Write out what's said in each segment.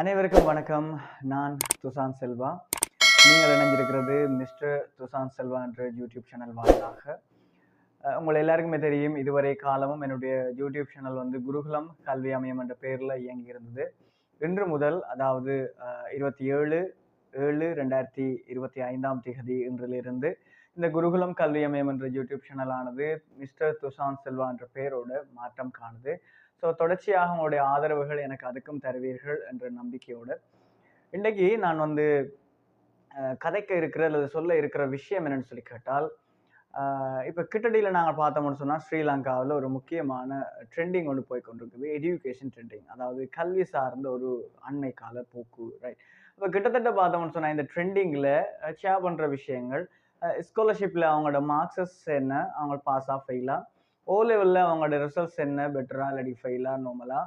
அனைவருக்கும் வணக்கம். நான் துசான் செல்வா. நீங்கள் இணைஞ்சிருக்கிறது மிஸ்டர் துசான் செல்வா என்ற யூடியூப் சேனல் வாயிலாக. உங்கள் எல்லாருக்குமே தெரியும் இதுவரை காலமும் என்னுடைய யூடியூப் சேனல் வந்து குருகுலம் கல்வி அமையம் என்ற பெயரில் இயங்கி இருந்தது இன்று முதல் அதாவது இருபத்தி ஏழு ஏழு ரெண்டாயிரத்தி இருபத்தி ஐந்தாம் தேதி இன்றிலிருந்து இந்த குருகுலம் கல்வி அமையம் என்ற யூடியூப் சேனலானது மிஸ்டர் துஷாந்த் செல்வா என்ற பெயரோட மாற்றம் காணுது. ஸோ தொடர்ச்சியாக உங்களுடைய ஆதரவுகள் எனக்கு அதுக்கும் தருவீர்கள் என்ற நம்பிக்கையோடு. இன்றைக்கு நான் வந்து கதைக்க இருக்கிற அல்லது சொல்ல இருக்கிற விஷயம் என்னன்னு சொல்லி கேட்டால் இப்போ கிட்டடியில் நாங்கள் பார்த்தோம்னு சொன்னால் ஸ்ரீலங்காவில் ஒரு முக்கியமான ட்ரெண்டிங் ஒன்று போய் கொண்டிருக்குது. எஜுகேஷன் ட்ரெண்டிங் அதாவது கல்வி சார்ந்த ஒரு அண்மை கால போக்கு ரைட் இப்போ கிட்டத்தட்ட பார்த்தோம்னு சொன்னால் இந்த ட்ரெண்டிங்கில் ஷேர் பண்ணுற விஷயங்கள் ஸ்காலர்ஷிப்பில் அவங்களோட மார்க்ஸஸ் என்ன? அவங்க பாஸாக ஃபெயிலாக ஓ லெவலில் அவங்களோட ரிசல்ட்ஸ் என்ன? பெட்டரா இல்லாடி ஃபெயிலா நார்மலா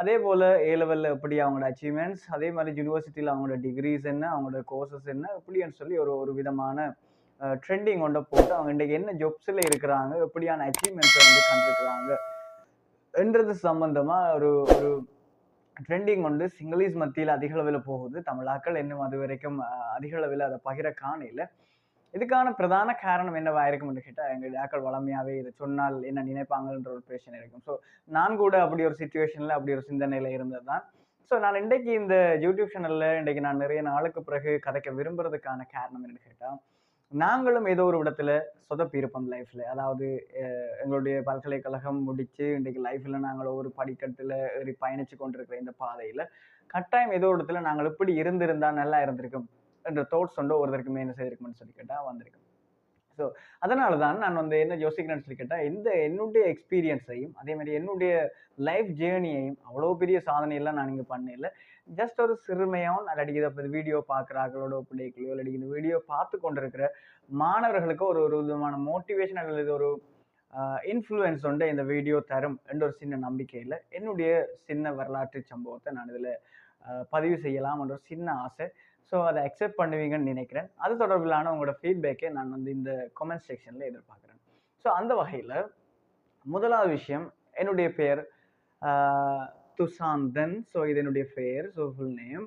அதே போல் ஏ லெவலில் எப்படி அவங்களோட அச்சீவ்மெண்ட்ஸ் அதே மாதிரி யூனிவர்சிட்டியில் அவங்களோட டிகிரிஸ் என்ன? அவங்களோட கோர்சஸ் என்ன? எப்படின்னு சொல்லி ஒரு ஒரு விதமான ட்ரெண்டிங் கொண்டு போட்டு அவங்க இன்றைக்கு என்ன ஜாப்ஸில் இருக்கிறாங்க? எப்படியான அச்சீவ்மெண்ட்ஸை வந்து கண்டிருக்கிறாங்க? என்றது சம்பந்தமாக ஒரு ஒரு ட்ரெண்டிங் வந்து சிங்களீஸ் மத்தியில் அதிக அளவில் போகுது. தமிழாக்கள் இன்னும் அது வரைக்கும் அதிக அளவில் அதை பகிர காணையில் இதுக்கான பிரதான காரணம் என்னவா என்று கேட்டால் எங்கள் டாக்கள் வளமையாகவே இதை சொன்னால் என்ன நினைப்பாங்கன்ற ஒரு பிரச்சனை இருக்கும். ஸோ நான் கூட அப்படி ஒரு சுச்சுவேஷனில் அப்படி ஒரு சிந்தனையில் இருந்தது தான் ஸோ நான் இன்றைக்கு இந்த யூடியூப் சேனலில் இன்றைக்கு நான் நிறைய நாளுக்கு பிறகு கதைக்க விரும்புறதுக்கான காரணம் என்னன்னு கேட்டால் நாங்களும் ஏதோ ஒரு இடத்துல சொதப்பி இருப்போம் லைஃப்பில் அதாவது எங்களுடைய பல்கலைக்கழகம் முடித்து இன்றைக்கு லைஃப்பில் நாங்கள் ஒரு படிக்கட்டில் ஏறி பயணித்து கொண்டிருக்கிற இந்த பாதையில் கட்டாயம் ஏதோ ஒரு இடத்துல நாங்கள் இப்படி இருந்திருந்தால் நல்லா இருந்திருக்கும். என்ற தோட்ஸ் வந்து ஒருத்தருக்குமே என்ன செய்திருக்கும்னு சொல்லி கேட்டால் வந்திருக்கு. ஸோ அதனால தான் நான் வந்து என்ன யோசிக்கிறேன்னு சொல்லி கேட்டால் இந்த என்னுடைய எக்ஸ்பீரியன்ஸையும் அதே மாதிரி என்னுடைய லைஃப் ஜேர்னியையும் அவ்வளோ பெரிய சாதனையெல்லாம் நான் இங்கே பண்ணல ஜஸ்ட் ஒரு சிறுமையாகவும் இல்லாட்டி இதை வீடியோ பார்க்குறாங்களோட பிள்ளைகளோ இல்லாட்டி இந்த வீடியோ பார்த்து கொண்டிருக்கிற மாணவர்களுக்கு ஒரு ஒரு விதமான மோட்டிவேஷன் அல்லது ஒரு இன்ஃப்ளூயன்ஸ் வந்து இந்த வீடியோ தரும் என்ற ஒரு சின்ன நம்பிக்கையில் என்னுடைய சின்ன வரலாற்று சம்பவத்தை நான் இதில் பதிவு செய்யலாம் என்ற ஒரு சின்ன ஆசை. ஸோ அதை அக்செப்ட் பண்ணுவீங்கன்னு நினைக்கிறேன். அது தொடர்பிலான உங்களோட ஃபீட்பேக்கை நான் வந்து இந்த கமெண்ட் செக்ஷனில் எதிர்பார்க்குறேன். ஸோ அந்த வகையில் முதலாவது விஷயம் என்னுடைய பெயர் துஷாந்தன். ஸோ இது என்னுடைய பெயர் so full name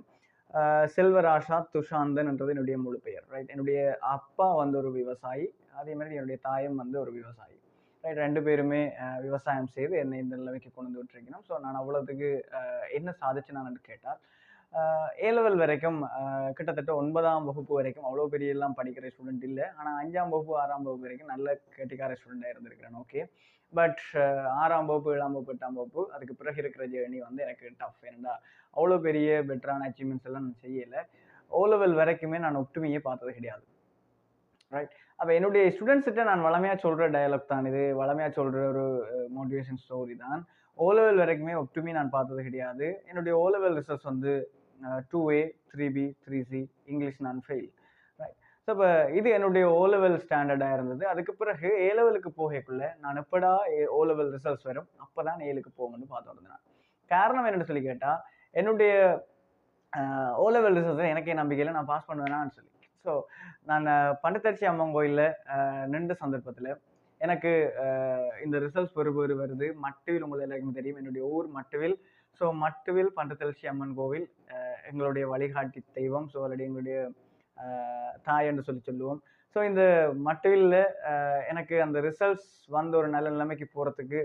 Selvarasa Thushanthan என்றது என்னுடைய முழு பெயர் ரைட் என்னுடைய அப்பா வந்து ஒரு விவசாயி அதே மாதிரி என்னுடைய தாயம் வந்து ஒரு விவசாயி ரைட் ரெண்டு பேருமே விவசாயம் செய்து என்னை இந்த நிலைமைக்கு கொண்டு வந்து விட்டுருக்கணும் ஸோ நான் அவ்வளோத்துக்கு என்ன சாதிச்சு நான் கேட்டால் ஏ வரைக்கும் கிட்டத்தட்ட ஒன்பதாம் வகுப்பு வரைக்கும் அவ்வளோ பெரிய எல்லாம் படிக்கிற ஸ்டூடெண்ட் இல்லை. ஆனால் அஞ்சாம் வகுப்பு ஆறாம் வகுப்பு வரைக்கும் நல்ல கெட்டிக்கார ஸ்டூடெண்டாக இருந்திருக்கிறேன். ஓகே பட் ஆறாம் வகுப்பு ஏழாம் வகுப்பு எட்டாம் வகுப்பு அதுக்கு பிறகு இருக்கிற ஜேர்னி வந்து எனக்கு டஃப் ஏன்னா அவ்வளோ பெரிய பெட்டரான அச்சீவ்மெண்ட்ஸ் எல்லாம் நான் செய்யலை. ஓ லெவல் வரைக்குமே நான் ஒற்றுமையே பார்த்தது கிடையாது. ரைட் அப்போ என்னுடைய ஸ்டூடெண்ட்ஸ்கிட்ட நான் வளமையாக சொல்கிற டயலாக் தான் இது. வளமையாக சொல்கிற ஒரு மோட்டிவேஷன் ஸ்டோரி தான். ஓ வரைக்குமே ஒட்டுமே நான் பார்த்தது கிடையாது. என்னுடைய ஓ லெவல் ரிசல்ட்ஸ் வந்து two A three B three C English நான் ஃபெயில் ரைட் ஸோ இப்போ இது என்னுடைய ஓ லெவல் ஸ்டாண்டர்டாக இருந்தது. அதுக்கு பிறகு ஏ லெவலுக்கு போகக்குள்ள நான் எப்படா ஓ லெவல் ரிசல்ட்ஸ் வரும் அப்போ தான் ஏழுக்கு போகணும்னு பார்த்து வந்தேன் காரணம் என்னென்னு சொல்லி கேட்டால் என்னுடைய ஓ லெவல் ரிசல்ட்ஸ் எனக்கே நம்பிக்கையில் நான் பாஸ் பண்ணுவேனான்னு சொல்லி. ஸோ நான் பண்டத்தரிசி அம்மன் கோயிலில் நின்ற சந்தர்ப்பத்தில் எனக்கு இந்த ரிசல்ட்ஸ் பெறுபேறு வருது. மட்டுவில் உங்களுக்கு எல்லாருக்குமே தெரியும். என்னுடைய ஊர் மட்டுவில் ஸோ மட்டுவில் பண்டத்தரிசி அம்மன் கோவில் எங்களுடைய வழிகாட்டி தெய்வம் ஸோ ஆல்ரெடி எங்களுடைய தாய் என்று சொல்லி சொல்லுவோம். ஸோ இந்த மட்டுவில் எனக்கு அந்த ரிசல்ட்ஸ் வந்த ஒரு நல்ல நிலைமைக்கு போகிறதுக்கு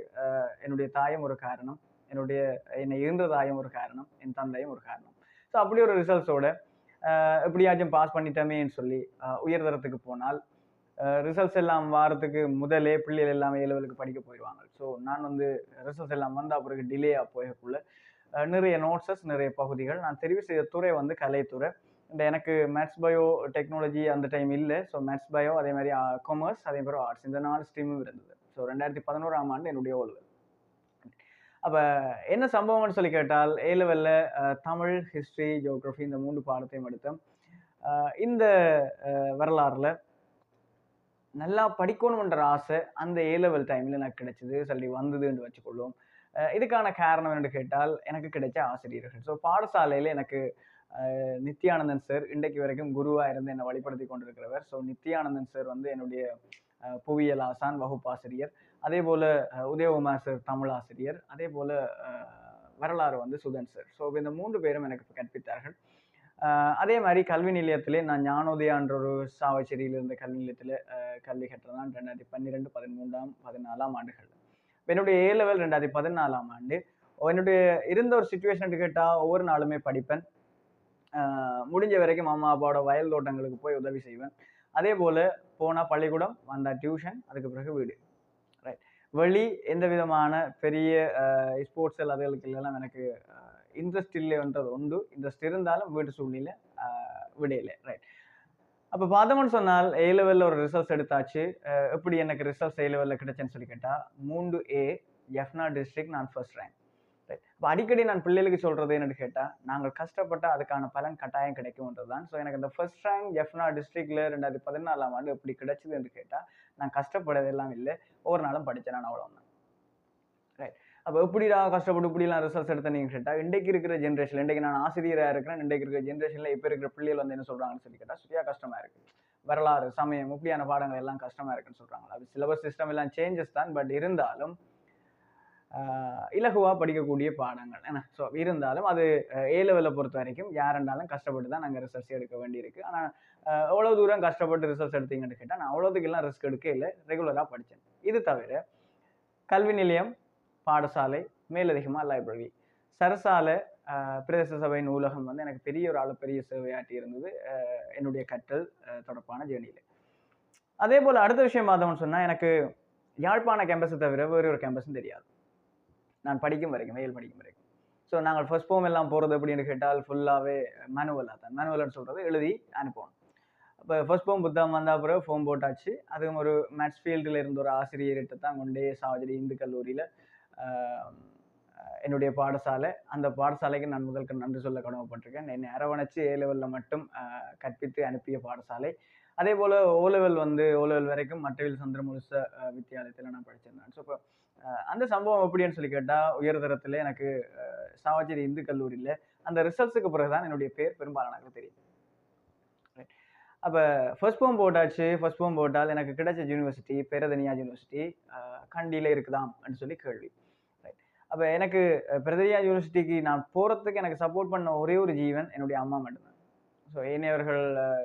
என்னுடைய தாயும் ஒரு காரணம். என்னுடைய என்னை இருந்த தாயும் ஒரு காரணம். என் தந்தையும் ஒரு காரணம். ஸோ அப்படி ஒரு ரிசல்ட்ஸோட எப்படியாச்சும் பாஸ் பண்ணிட்டோமேன்னு சொல்லி உயர்தரத்துக்கு போனால் ரிசல்ட்ஸ் எல்லாம் வாரத்துக்கு முதலே பிள்ளைகள் எல்லாமே ஏ படிக்க போயிடுவாங்க. ஸோ நான் வந்து ரிசல்ட்ஸ் எல்லாம் வந்த பிறகு டிலேயாக போயக்குள்ள நிறைய நோட்ஸஸ் நிறைய பகுதிகள் நான் தெரிவு செய்த துறை வந்து கலைத்துறை. இந்த எனக்கு மேத்ஸ் பயோ டெக்னாலஜி அந்த டைம் இல்லை. ஸோ மேத்ஸ் பயோ அதே மாதிரி காமர்ஸ் அதே மாதிரி ஆர்ட்ஸ் இந்த நாலு ஸ்ட்ரீமும் இருந்தது. ஸோ ரெண்டாயிரத்தி பதினோராம் ஆண்டு என்னுடைய ஓல்வல் அப்போ என்ன சம்பவம்னு சொல்லி கேட்டால் ஏ லெவலில் தமிழ் ஹிஸ்ட்ரி ஜியோகிரஃபி இந்த மூன்று பாடத்தையும் எடுத்தேன். இந்த வரலாறில் நல்லா படிக்கணுன்ற ஆசை அந்த ஏ லெவல் டைமில் எனக்கு கிடைச்சது. சொல்லி வந்ததுன்னு வச்சுக்கொள்வோம். இதுக்கான காரணம் என்று கேட்டால் எனக்கு கிடைச்ச ஆசிரியர்கள். ஸோ பாடசாலையில் எனக்கு நித்யானந்தன் சார் இன்றைக்கு வரைக்கும் குருவாக இருந்து என்னை வழிபடுத்தி கொண்டிருக்கிறவர். ஸோ நித்யானந்தன் சார் வந்து என்னுடைய புவியியல் ஆசான் வகுப்பாசிரியர் அதே போல் உதயகுமார் சார் தமிழ் ஆசிரியர். அதே போல் வரலாறு வந்து சுதன் சார் ஸோ இந்த மூன்று பேரும் எனக்கு கற்பித்தார்கள். அதே மாதிரி கல்வி நிலையத்திலே நான் ஞானோதயான்ற ஒரு சாவச்சேரியில் இருந்த கல்வி நிலையத்தில் கல்வி கற்றதான் ரெண்டாயிரத்தி பன்னிரெண்டு பதிமூன்றாம் பதினாலாம் ஆண்டுகள். என்னுடைய ஏ லெவல் ரெண்டாயிரத்தி பதினாலாம் ஆண்டு. என்னுடைய இருந்த ஒரு சுச்சுவேஷன் கேட்டால் ஒவ்வொரு நாளுமே படிப்பேன். முடிஞ்ச வரைக்கும் அம்மா அப்பாவோட வயல் தோட்டங்களுக்கு போய் உதவி செய்வேன். அதே போல் போனால் பள்ளிக்கூடம் வந்தால் டியூஷன் அதுக்கு பிறகு வீடு. ரைட் வெளி எந்த விதமான பெரிய ஸ்போர்ட்ஸ் அதுகளுக்கு எல்லாம் எனக்கு இன்ட்ரெஸ்ட் இல்லைன்றது உண்டு. இன்ட்ரெஸ்ட் இருந்தாலும் வீட்டு சூழ்நிலை ஆஹ் விடையில ரைட் அப்போ பார்த்தோம்னு சொன்னால் ஏ லெவலில் ஒரு ரிசல்ட்ஸ் எடுத்தாச்சு. எப்படி எனக்கு ரிசல்ட்ஸ் ஏ லெவலில் கிடைச்சேன்னு சொல்லி கேட்டால் மூன்று ஏ எஃப்னா டிஸ்ட்ரிக்ட் நான் ஃபர்ஸ்ட் ரேங்க் ரைட் இப்போ அடிக்கடி நான் பிள்ளைகளுக்கு சொல்கிறது என்னென்னு கேட்டால் நாங்கள் கஷ்டப்பட்டால் அதுக்கான பலன் கட்டாயம் கிடைக்கும்ன்றது தான் ஸோ எனக்கு இந்த ஃபர்ஸ்ட் ரேங்க் எஃப்னா டிஸ்ட்ரிக்டில் ரெண்டாயிரத்தி பதினாலாம் ஆண்டு எப்படி கிடைச்சது என்று கேட்டால் நான் கஷ்டப்படதெல்லாம் இல்லை. ஒவ்வொரு நாளும் படித்தேன் நான் அவ்வளோ அப்போ எப்படிடா கஷ்டப்பட்டு இப்படிலாம் ரிசல்ட்ஸ் எடுத்த நீங்கள் கேட்டால் இன்றைக்கு இருக்கிற ஜென்ரேஷன் இன்றைக்கு நான் ஆசிரியராக இருக்கிறேன் இன்றைக்கு இருக்கிற ஜென்ரேஷனில் இப்போ இருக்கிற பிள்ளைகள் வந்து என்ன சொல்கிறாங்கன்னு சொல்லி கேட்டால் சுத்தியாக கஷ்டமாக இருக்குது வரலாறு சமயம் இப்படியான பாடங்கள் எல்லாம் கஷ்டமாக இருக்குன்னு சொல்கிறாங்க அது சிலபஸ் சிஸ்டம் எல்லாம் சேஞ்சஸ் தான் பட் இருந்தாலும் இலகுவாக படிக்கக்கூடிய பாடங்கள் என்ன? ஸோ இருந்தாலும் அது ஏ லெவலை பொறுத்த வரைக்கும் யாருண்டாலும் கஷ்டப்பட்டு தான் நாங்கள் ரிசல்ட்ஸ் எடுக்க வேண்டியிருக்கு. ஆனால் எவ்வளோ தூரம் கஷ்டப்பட்டு ரிசல்ட்ஸ் எடுத்தீங்கன்னு கேட்டால் நான் அவ்வளோதுக்கெல்லாம் ரிஸ்க் எடுக்க இல்லை. ரெகுலராக படித்தேன். இது தவிர கல்வி நிலையம் பாடசாலை மேலதிகமாக லைப்ரரி சரசாலை பிரதேச சபை நூலகம் வந்து எனக்கு பெரிய ஒரு அளப்பெரிய பெரிய சேவையாட்டி இருந்தது. என்னுடைய கற்றல் தொடர்பான ஜேர்னியில் அதே போல் அடுத்த விஷயம் பார்த்தோம்னு சொன்னால் எனக்கு யாழ்ப்பாண கேம்பஸை தவிர வேறு ஒரு கேம்பஸும் தெரியாது. நான் படிக்கும் வரைக்கும் மேல் படிக்கும் வரைக்கும். ஸோ நாங்கள் ஃபர்ஸ்ட் போம் எல்லாம் போகிறது அப்படின்னு கேட்டால் ஃபுல்லாகவே மேனுவலாக தான். மேனுவல்னு சொல்கிறது எழுதி அனுப்பணும் இப்போ ஃபர்ஸ்ட் போம் புத்தகம் வந்தால் பிறகு ஃபோம் போட்டாச்சு. அதுவும் ஒரு மேட்ஸ் ஃபீல்டில் இருந்த ஒரு ஆசிரியர்கிட்ட தான் கொண்டே சாவஜரி இந்து கல்லூரியில் என்னுடைய பாடசாலை அந்த பாடசாலைக்கு நான் முதல்க்கு நன்றி சொல்ல கடமைப்பட்டிருக்கேன். என்னை அரவணைச்சு ஏ லெவலில் மட்டும் கற்பித்து அனுப்பிய பாடசாலை. அதே போல் ஓ லெவல் வந்து ஓ லெவல் வரைக்கும் மட்டவில் சந்திரமுலுச வித்தியாலயத்தில் நான் படிச்சிருந்தேன். ஸோ இப்போ அந்த சம்பவம் எப்படின்னு சொல்லி கேட்டால் உயர்தரத்தில் எனக்கு ஆஹ் சாவச்சேரி இந்து கல்லூரியில் அந்த ரிசல்ட்ஸுக்கு பிறகு தான் என்னுடைய பேர் பெரும்பாலானக்கு தெரியும். அப்போ ஃபர்ஸ்ட் போம் போட்டாச்சு. ஃபர்ஸ்ட் போம் போட்டால் எனக்கு கிடைச்ச யூனிவர்சிட்டி பேரதனியா யூனிவர்சிட்டி கண்டியில் இருக்குதாம் அப்படின்னு சொல்லி கேள்வி. அப்போ எனக்கு பிரதரியா யூனிவர்சிட்டிக்கு நான் போகிறதுக்கு எனக்கு சப்போர்ட் பண்ண ஒரே ஒரு ஜீவன் என்னுடைய அம்மா மட்டும்தான். ஸோ ஏனையவர்கள்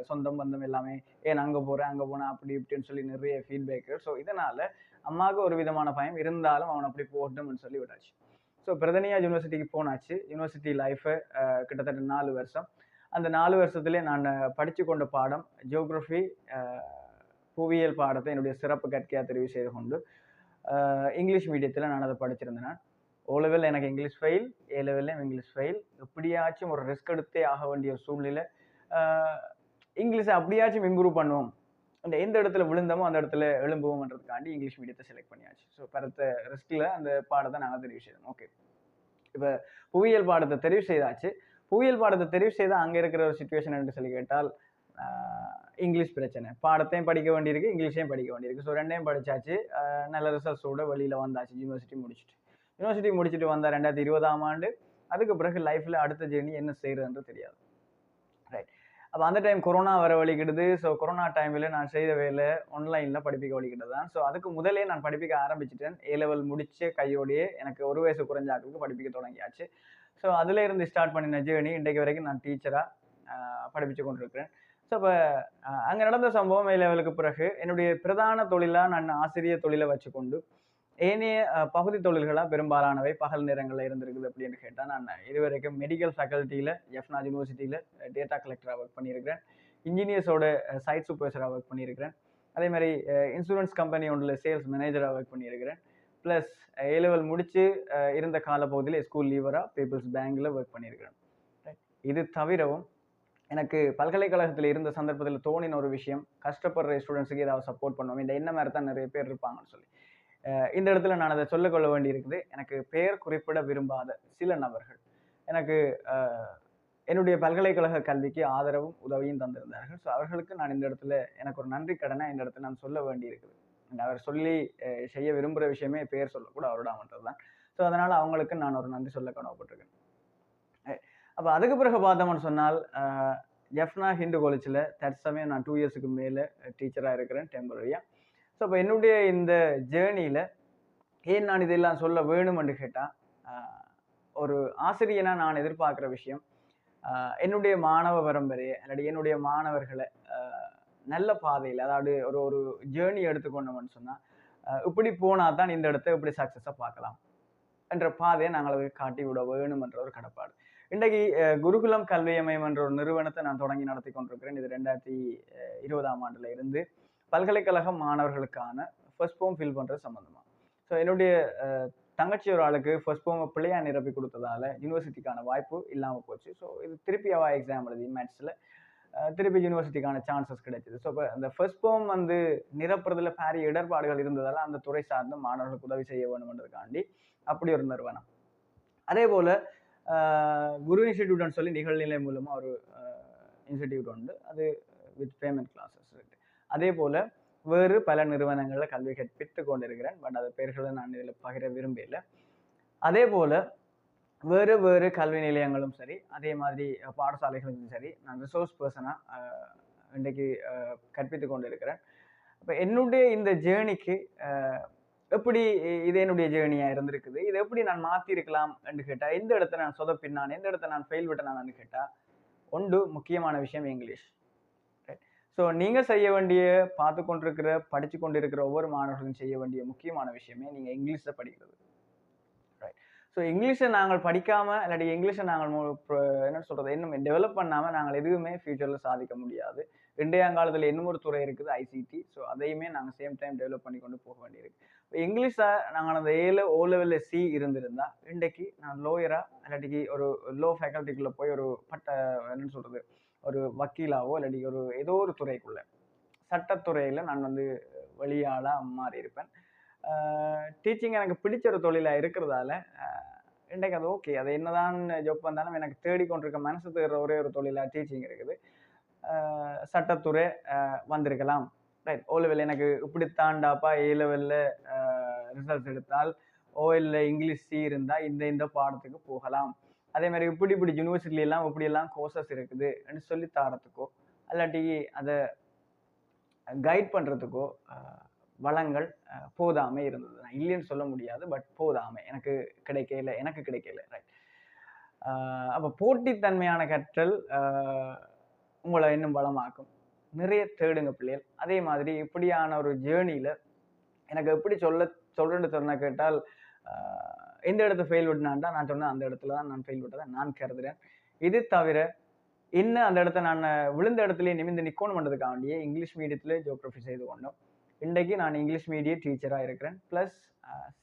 சொந்தம் பந்தம் எல்லாமே ஏன் அங்கே போகிறேன் அங்கே போனேன் அப்படி இப்படின்னு சொல்லி நிறைய ஃபீட்பேக்கு ஸோ இதனால் அம்மாவுக்கு ஒரு விதமான பயம். இருந்தாலும் அவன் அப்படி போகட்டும்னு சொல்லி விட்டாச்சு. ஸோ பிரதனியா யூனிவர்சிட்டிக்கு போனாச்சு. யூனிவர்சிட்டி லைஃபு கிட்டத்தட்ட நாலு வருஷம். அந்த நாலு வருஷத்துலேயே நான் படித்து கொண்ட பாடம் ஜியோகிரஃபி புவியியல் பாடத்தை என்னுடைய சிறப்பு கற்கையாக தெரிவு செய்து கொண்டு இங்கிலீஷ் மீடியத்தில் நான் அதை படிச்சிருந்தேன். ஓ லெவலில் எனக்கு இங்கிலீஷ் ஃபெயில் ஏ லெவல்லையும் இங்கிலீஷ் ஃபெயில் எப்படியாச்சும் ஒரு ரிஸ்க் எடுத்தே ஆக வேண்டிய ஒரு சூழ்நிலை. இங்கிலீஷை அப்படியாச்சும் இம்ப்ரூவ் பண்ணுவோம். அந்த எந்த இடத்துல விழுந்தமோ அந்த இடத்துல எழும்புவோம்ன்றதுக்காண்டி இங்கிலீஷ் மீடியத்தை செலக்ட் பண்ணியாச்சு. ஸோ பரத்த ரிஸ்கில் அந்த பாடத்தை நாங்கள் தெரிவு செய்தோம். ஓகே இப்போ புவியியல் பாடத்தை தெரிவு செய்தாச்சு. புவியியல் பாடத்தை தெரிவு செய்தால் அங்கே இருக்கிற ஒரு சுச்சுவேஷன் என்று சொல்லி கேட்டால் இங்கிலீஷ் பிரச்சனை. பாடத்தையும் படிக்க வேண்டியிருக்கு இங்கிலீஷையும் படிக்க வேண்டியிருக்கு. ஸோ ரெண்டையும் படித்தாச்சு நல்ல ரிசல்ட்ஸோட வெளியில் வந்தாச்சு. யூனிவர்சிட்டி முடிச்சுட்டு. யூனிவர்சிட்டி முடிச்சுட்டு வந்தால் ரெண்டாயிரத்தி இருபதாம் ஆண்டு அதுக்கு பிறகு லைஃப்பில் அடுத்த ஜேர்னி என்ன செய்கிறதுன்றது தெரியாது. ரைட் அப்போ அந்த டைம் கொரோனா வர வழிகிடுது ஸோ கொரோனா டைமில் நான் செய்த வேலை ஆன்லைனில் படிப்பிக்க வழிகிட்டது தான். ஸோ அதுக்கு முதலே நான் படிப்பிக்க ஆரம்பிச்சிட்டேன். ஏ லெவல் முடிச்ச கையோடையே எனக்கு ஒரு வயசு குறைஞ்சாக்களுக்கு படிப்பிக்க தொடங்கியாச்சு. ஸோ அதில் இருந்து ஸ்டார்ட் பண்ணின ஜேர்னி இன்றைக்கு வரைக்கும் நான் டீச்சராக படிப்பிச்சு கொண்டிருக்கிறேன். ஸோ இப்போ அங்கே நடந்த சம்பவம் ஏ லெவலுக்கு பிறகு என்னுடைய பிரதான தொழிலாக நான் ஆசிரியர் தொழிலை வச்சுக்கொண்டு ஏனைய பகுதி தொழில்களாக பெரும்பாலானவை பகல் நேரங்களில் இருந்திருக்குது அப்படின்னு கேட்டால் நான் இதுவரைக்கும் மெடிக்கல் ஃபேக்கல்ட்டியில் எஃப்னா யூனிவர்சிட்டியில் டேட்டா கலெக்டராக ஒர்க் பண்ணியிருக்கிறேன். இன்ஜினியர்ஸோட சைட் சூப்பர்வைசராக ஒர்க் பண்ணியிருக்கிறேன். அதே மாதிரி இன்சூரன்ஸ் கம்பெனி ஒன்றில் சேல்ஸ் மேனேஜராக ஒர்க் பண்ணியிருக்கிறேன். ப்ளஸ் ஏ லெவல் முடித்து இருந்த காலப்பகுதியில் ஸ்கூல் லீவராக பீப்புள்ஸ் பேங்கில் ஒர்க் பண்ணியிருக்கிறேன். இது தவிரவும் எனக்கு பல்கலைக்கழகத்தில் இருந்த சந்தர்ப்பத்தில் தோணின ஒரு விஷயம் கஷ்டப்படுற ஸ்டூடெண்ட்ஸுக்கு ஏதாவது சப்போர்ட் பண்ணுவோம். இந்த என்ன மாதிரி தான் நிறைய பேர் இருப்பாங்கன்னு சொல்லி. இந்த இடத்துல நான் அதை சொல்லிக்கொள்ள வேண்டி இருக்குது எனக்கு பெயர் குறிப்பிட விரும்பாத சில நபர்கள். எனக்கு என்னுடைய பல்கலைக்கழக கல்விக்கு ஆதரவும் உதவியும் தந்திருந்தார்கள். ஸோ அவர்களுக்கு நான் இந்த இடத்துல எனக்கு ஒரு நன்றி கடனை இந்த இடத்துல நான் சொல்ல வேண்டி இருக்குது அவர் சொல்லி செய்ய விரும்புகிற விஷயமே பெயர் சொல்லக்கூட அவரிடாமன்றது தான். ஸோ அதனால் அவங்களுக்கு நான் ஒரு நன்றி சொல்ல கடமைப்பட்டிருக்கேன் அப்போ அதுக்கு பிறகு பார்த்தோம்னு சொன்னால் எஃப்னா ஹிந்து காலேஜில் தற்சமயம் நான் டூ இயர்ஸுக்கு மேலே டீச்சராக இருக்கிறேன் டெம்பரரியாக ஸோ இப்போ என்னுடைய இந்த ஜேர்னியில் ஏன் நான் இதெல்லாம் சொல்ல வேணும்னு கேட்டால் ஒரு ஆசிரியனா நான் எதிர்பார்க்குற விஷயம் என்னுடைய மாணவ பரம்பரையை அல்லது என்னுடைய மாணவர்களை நல்ல பாதையில் அதாவது ஒரு ஒரு ஜேர்னி எடுத்துக்கொண்டோம்னு சொன்னால் இப்படி போனால் தான் இந்த இடத்த இப்படி சக்ஸஸாக பார்க்கலாம் என்ற பாதையை நாங்கள் அதுக்கு காட்டி விட வேணுமென்ற ஒரு கடப்பாடு. இன்றைக்கு குருகுலம் கல்வி அமையம் என்ற ஒரு நிறுவனத்தை நான் தொடங்கி நடத்தி கொண்டிருக்கிறேன். இது ரெண்டாயிரத்தி இருபதாம் ஆண்டில் இருந்து பல்கலைக்கழக மாணவர்களுக்கான ஃபர்ஸ்ட் ஃபோம் ஃபில் பண்ணுறது சம்மந்தமாக ஸோ என்னுடைய தங்கச்சி ஒரு ஆளுக்கு ஃபர்ஸ்ட் ஃபோம் பிள்ளையா நிரப்பி கொடுத்ததால யூனிவர்சிட்டிக்கான வாய்ப்பு இல்லாமல் போச்சு. ஸோ இது திருப்பி அவள் எக்ஸாம் எழுதி மேத்ஸில் திருப்பி யூனிவர்சிட்டிக்கான சான்சஸ் கிடைச்சிது. ஸோ இப்போ அந்த ஃபர்ஸ்ட் ஃபோம் வந்து நிரப்புறதுல பாரிய இடர்பாடுகள் இருந்ததால் அந்த துறை சார்ந்த மாணவர்களுக்கு உதவி செய்ய வேணும்ன்றதுக்காண்டி அப்படி ஒரு நிறுவனம். அதே போல் குரு இன்ஸ்டிடியூட்னு சொல்லி நிகழ்நிலை மூலமாக ஒரு இன்ஸ்டிடியூட் உண்டு. அது வித் பேமெண்ட் கிளாஸஸ் அதே போல் வேறு பல நிறுவனங்களில் கல்வி கற்பித்து கொண்டிருக்கிறேன். பட் அது பெயர்களை நான் இதில் பகிர விரும்பல அதே போல் வேறு வேறு கல்வி நிலையங்களும் சரி அதே மாதிரி பாடசாலைகளும் சரி நான் ரிசோர்ஸ் பர்சனாக இன்றைக்கு கற்பித்து கொண்டிருக்கிறேன். இப்போ என்னுடைய இந்த ஜேர்னிக்கு எப்படி இது என்னுடைய ஜேர்னியாக இருந்திருக்குது? இதை எப்படி நான் மாற்றிருக்கலாம் என்று கேட்டால் எந்த இடத்த நான் சொதப்பினான் எந்த இடத்த நான் ஃபெயில் விட்டனான்னு கேட்டால் ஒன்று முக்கியமான விஷயம் இங்கிலீஷ். ஸோ நீங்கள் செய்ய வேண்டிய பார்த்து கொண்டிருக்கிற படித்து கொண்டிருக்கிற ஒவ்வொரு மாணவர்களும் செய்ய வேண்டிய முக்கியமான விஷயமே நீங்கள் இங்கிலீஷில் படிக்கிறது. ரைட் ஸோ இங்கிலீஷை நாங்கள் படிக்காமல் இல்லாட்டி இங்கிலீஷை நாங்கள் என்ன சொல்கிறது இன்னும் டெவலப் பண்ணாமல் நாங்கள் எதுவுமே ஃபியூச்சரில் சாதிக்க முடியாது. இன்றைய காலத்தில் இன்னும் ஒரு துறை இருக்குது ஐசிடி ஸோ அதையுமே நாங்கள் சேம் டைம் டெவலப் பண்ணி கொண்டு போக வேண்டியிருக்கு. இங்கிலீஷில் நாங்கள் அந்த ஏல ஓ லெவலில் சி இருந்திருந்தா இன்றைக்கு நான் லோயராக இல்லாட்டிக்கு ஒரு லோ ஃபேக்கல்ட்டிக்குள்ளே போய் ஒரு பட்ட என்னன்னு சொல்கிறது ஒரு வக்கீலாவோ இல்லாட்டி ஒரு ஏதோ ஒரு துறைக்குள்ளே சட்டத்துறையில் நான் வந்து வெளியாளாக மாறி இருப்பேன் டீச்சிங் எனக்கு பிடிச்ச ஒரு தொழிலாக இருக்கிறதால இன்றைக்கு அது ஓகே அது என்னதான் ஜொப் வந்தாலும் எனக்கு தேடிக்கொண்டிருக்க மனசு தேடுற ஒரே ஒரு தொழிலாக டீச்சிங் இருக்குது. சட்டத்துறை வந்திருக்கலாம். ரைட் ஓ லெவல் எனக்கு இப்படி தாண்டாப்பா ஏ லெவலில் ரிசல்ட்ஸ் எடுத்தால் ஓஎல்ல இங்கிலீஷ் சி இருந்தால் இந்த இந்த பாடத்துக்கு போகலாம். அதே மாதிரி இப்படி இப்படி யூனிவர்சிட்டிலாம் இப்படியெல்லாம் கோர்சஸ் இருக்குது சொல்லி தாரத்துக்கோ இல்லாட்டி அதை கைட் பண்ணுறதுக்கோ வளங்கள் போதாமே போதாமை இருந்தது. நான் இல்லைன்னு சொல்ல முடியாது பட் போதாமை. எனக்கு கிடைக்கல எனக்கு கிடைக்கல ரைட் அப்போ போட்டித்தன்மையான கற்றல் உங்களை இன்னும் பலமாக்கும் நிறைய தேடுங்க பிள்ளைகள். அதே மாதிரி இப்படியான ஒரு ஜேர்னியில் எனக்கு எப்படி சொல்ல சொல்கிறேன்னு சொன்ன கேட்டால் எந்த இடத்த ஃபெயில் விட்டுனான்டா நான் சொன்னேன் அந்த இடத்துல தான் நான் ஃபெயில் விட்டதை நான் கருதுகிறேன் இது தவிர இன்னும் அந்த இடத்த நான் விழுந்த இடத்துல நிமிந்து நிற்கணும் பண்ணுறதுக்காண்டியே இங்கிலீஷ் மீடியத்தில் ஜியோகிராஃபி செய்து கொண்டோம். இன்றைக்கு நான் இங்கிலீஷ் மீடியம் டீச்சராக இருக்கிறேன். ப்ளஸ்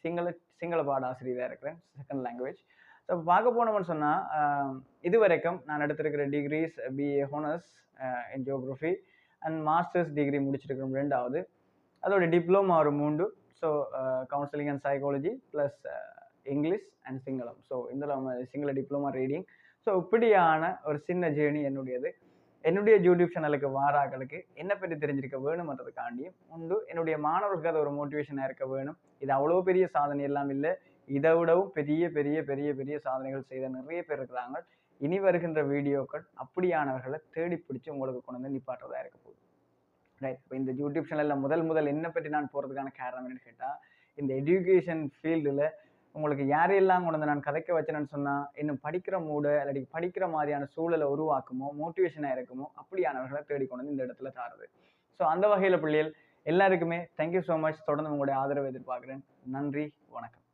சிங்கள சிங்கள பாட ஆசிரியராக இருக்கிறேன் செகண்ட் லாங்குவேஜ் ஸோ பார்க்க போனோம்னு சொன்னால் இது வரைக்கும் நான் எடுத்திருக்கிற degrees BA honours in geography and masters degree முடிச்சிருக்கிறோம் ரெண்டாவது. அதோட டிப்ளமா ஒரு மூண்டு so counselling and psychology plus English and Sinhala so இதில் சிங்கள டிப்ளமா ரீடிங் ஸோ இப்படியான ஒரு சின்ன ஜேர்னி என்னுடையது. என்னுடைய யூடியூப் சேனலுக்கு வாராக்களுக்கு என்ன பற்றி தெரிஞ்சிருக்க வேணுமன்றதுக்காண்டியும் உண்டு. என்னுடைய மாணவர்களுக்கு அது ஒரு மோட்டிவேஷனாக இருக்க வேணும். இது அவ்வளோ பெரிய சாதனை எல்லாம் இல்லை. இதை விடவும் பெரிய பெரிய பெரிய பெரிய சாதனைகள் செய்த நிறைய பேர் இருக்கிறாங்க. இனி வருகின்ற வீடியோக்கள் அப்படியானவர்களை தேடி பிடிச்சி உங்களுக்கு கொண்டு வந்து நிப்பாட்டுறதா இருக்க போகுது. ரைட் இப்போ இந்த யூடியூப் சேனலில் முதல் முதல் என்ன பற்றி நான் போகிறதுக்கான காரணம் என்னன்னு கேட்டால் இந்த எஜுகேஷன் ஃபீல்டில் உங்களுக்கு யாரையெல்லாம் கொண்டு வந்து நான் கதைக்க வச்சேன்னு சொன்னால் இன்னும் படிக்கிற மூடு இல்லாட்டி படிக்கிற மாதிரியான சூழலை உருவாக்குமோ மோட்டிவேஷனாக இருக்குமோ அப்படியானவர்களை தேடி கொண்டு வந்து இந்த இடத்துல தாருது. ஸோ அந்த வகையில் பிள்ளைகள் எல்லாருக்குமே தேங்க்யூ ஸோ மச் தொடர்ந்து உங்களுடைய ஆதரவை எதிர்பார்க்குறேன். நன்றி வணக்கம்.